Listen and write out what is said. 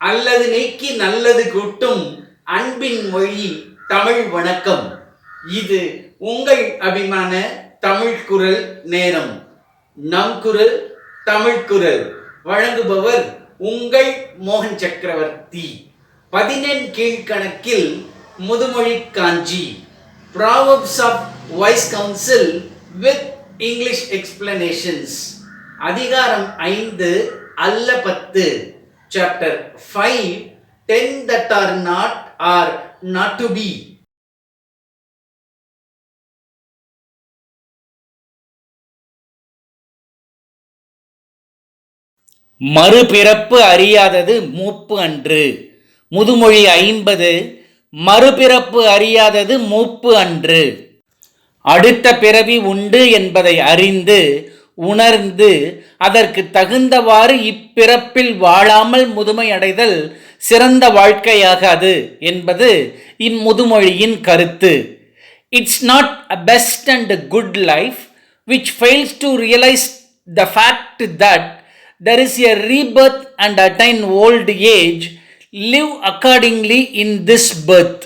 அல்லது நீக்கி நல்லது கூட்டும் அன்பின் மொழி தமிழ் வணக்கம். இது உங்கள் அபிமான தமிழ் குரல் நேரம். நம் குரல் தமிழ் குரல். வழங்குபவர் உங்கள் மோகன் சக்கரவர்த்தி. பதினெண் கீழ்கணக்கில் முதுமொழி காஞ்சி. Proverbs of wise counsel with English explanations அதிகாரம் ஐந்து அல்ல பத்து. Chapter five ten that are not are not to be மறுபிறப்பு அறியாதது மூப்பு அன்று. முதுமொழி ஐம்பது மறுபிறப்பு அறியாதது மூப்பு அன்று. அடுத்த பிறவி உண்டு என்பதை அறிந்து உணர்ந்து அதற்கு தகுந்தவாறு இப்பிறப்பில் வாழாமல் முதுமையடைதல் சிறந்த வாழ்க்கையாகாது என்பது இம்முதுமொழியின் கருத்து it's not a best and good life which fails to realise the fact that there is a rebirth and attain old age live accordingly in this birth